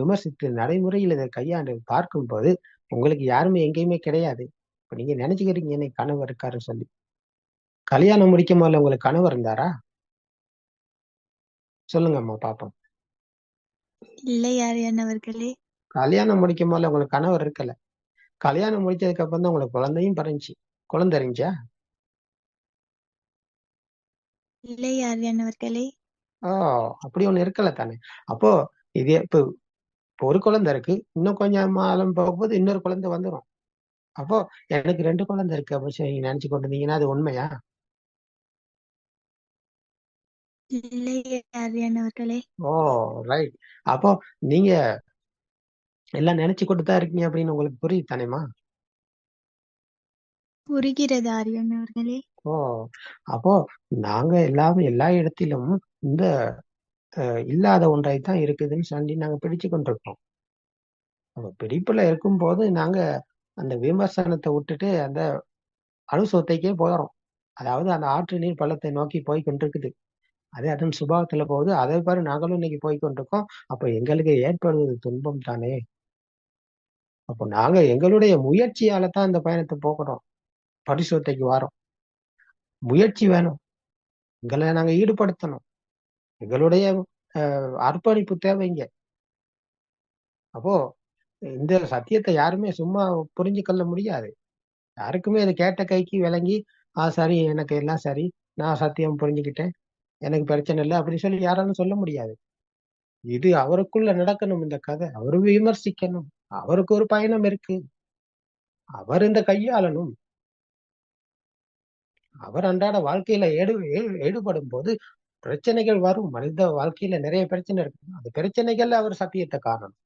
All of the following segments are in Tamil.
விமர்சித்து நடைமுறையில் இதை கையாண்டு பார்க்கும்போது உங்களுக்கு யாருமே எங்கேயுமே கிடையாது. இப்ப நீங்க நினைச்சுக்கிறீங்க என்னை கணவர் இருக்காருன்னு சொல்லி. கல்யாணம் முடிக்கும் போதுல உங்களுக்கு கணவர் இருந்தாரா? சொல்லுங்கம்மா பாப்போம். இல்லை கல்யாணம் முடிக்கும் போதுல உங்களுக்கு கணவர் இருக்கல. கல்யாணம் முடிச்சதுக்கு அப்புறம் தான் உங்களுக்கு குழந்தையும் பிறந்துச்சு. குழந்தை இருந்துச்சா? இல்லை அவர்களே? ஓ அப்படி ஒண்ணு இருக்கல தானே. அப்போ இது இப்போ இப்போ ஒரு குழந்தை இருக்கு இன்னும் கொஞ்சம் மாதம் போகும்போது இன்னொரு குழந்தை வந்துடும் அப்போ எனக்கு ரெண்டு குழந்தை இருக்கு அப்படின்னு நீங்க நினைச்சு கொண்டு இருந்தீங்கன்னா அது உண்மையா? ஓ ரைட் அப்போ நீங்க எல்லாம் நினைச்சு கொண்டு தான் இருக்கீங்க அப்படின்னு உங்களுக்கு புரியுது தானேமா புரிகிறது ஆரியான் அவர்களே. ஓ அப்போ நாங்க எல்லாமே எல்லா இடத்திலும் இந்த இல்லாத ஒன்றை தான் இருக்குதுன்னு சொல்லி நாங்க பிடிச்சு கொண்டிருக்கோம் அப்ப பிடிப்புல இருக்கும்போது நாங்க அந்த விமர்சனத்தை விட்டுட்டு அந்த அணுசத்தைக்கே போகிறோம் அதாவது அந்த ஆற்று நீர் பள்ளத்தை நோக்கி போய் கொண்டிருக்குது. அது அதன் சுபாவத்துல போகுது. அதே பாரு நாங்களும் இன்னைக்கு போய் கொண்டிருக்கோம். அப்ப எங்களுக்கு ஏற்படுவது துன்பம் தானே? அப்போ நாங்க எங்களுடைய முயற்சியால தான் இந்த பயணத்தை போகிறோம் பரிசுத்தைக்கு வரோம். முயற்சி வேணும். எங்களை நாங்க ஈடுபடுத்தணும். எங்களுடைய அஹ், அர்ப்பணிப்பு தேவைங்க அப்போ இந்த சத்தியத்தை யாருமே சும்மா புரிஞ்சு கொள்ள முடியாது. யாருக்குமே அது கேட்ட கைக்கு விளங்கி ஆ சரி எனக்கு எல்லாம் சரி. நான் சத்தியம் புரிஞ்சுக்கிட்டேன். எனக்கு பிரச்சனை இல்லை. அப்படின்னு சொல்லி யாராலும் சொல்ல முடியாது. இது அவருக்குள்ள நடக்கணும் இந்த கதை. அவரு விமர்சிக்கணும். அவருக்கு ஒரு பயணம் இருக்கு. அவர் இந்த கையாளணும். அவர் அன்றாட வாழ்க்கையில ஏடு ஈடுபடும் போது பிரச்சனைகள் வரும். மனித வாழ்க்கையில நிறைய பிரச்சனை இருக்கு. அந்த பிரச்சனைகள்ல அவர் சத்தியத்தை காரணம்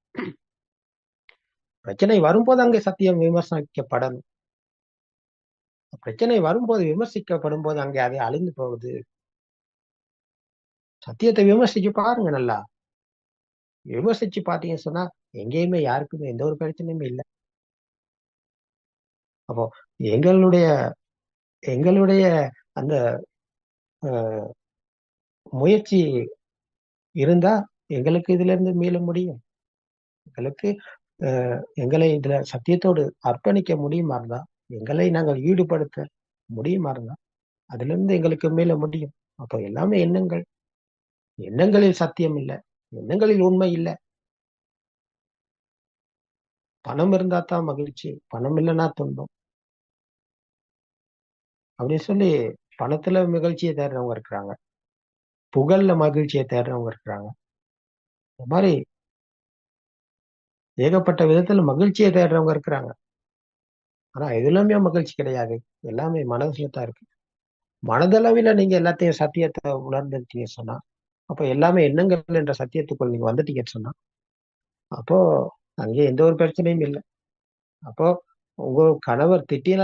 பிரச்சனை வரும்போது அங்கே சத்தியம் விமர்சிக்கப்படணும் பிரச்சனை வரும்போது விமர்சிக்கப்படும் போது அங்கே அதை அழிந்து போகுது. சத்தியத்தை விமர்சிச்சு பாருங்க நல்லா. விமர்சிச்சு பாத்தீங்கன்னு சொன்னா எங்கேயுமே யாருக்குமே எந்த ஒரு பிரச்சனையுமே இல்லை. அப்போ எங்களுடைய எங்களுடைய அந்த அஹ், முயற்சி இருந்தா எங்களுக்கு இதுல இருந்து மீள முடியும். எங்களுக்கு அஹ், எங்களை இதுல சத்தியத்தோடு அர்ப்பணிக்க முடியுமா இருந்தா எங்களை நாங்கள் ஈடுபடுத்த முடியுமா இருந்தா அதுல இருந்து எங்களுக்கு மீள முடியும். அப்போ எல்லாமே எண்ணங்கள். எண்ணங்களில் சத்தியம் இல்லை. எண்ணங்களில் உண்மை இல்லை. பணம் இருந்தா தான் மகிழ்ச்சி. பணம் இல்லைன்னா துன்பம். அப்படின்னு சொல்லி பணத்துல மகிழ்ச்சியை தேடுறவங்க இருக்கிறாங்க. புகழ்ல மகிழ்ச்சியை தேடுறவங்க இருக்கிறாங்க. இந்த மாதிரி ஏகப்பட்ட விதத்துல மகிழ்ச்சியை தேடுறவங்க இருக்கிறாங்க. ஆனா எதுலாமே மகிழ்ச்சி கிடையாது. எல்லாமே மனசுல தான் இருக்கு. மனதளவில் நீங்க எல்லாத்தையும் சத்தியத்தை உணர்ந்துட்டீங்க சொன்னா அப்போ எல்லாமே எண்ணங்கள் என்ற சத்தியத்துக்குள் நீங்க வந்துட்டீங்கன்னு சொன்னா அப்போ அங்கே எந்த ஒரு பிரச்சனையும் இல்லை. அப்போ உங்க கணவர் திட்டினா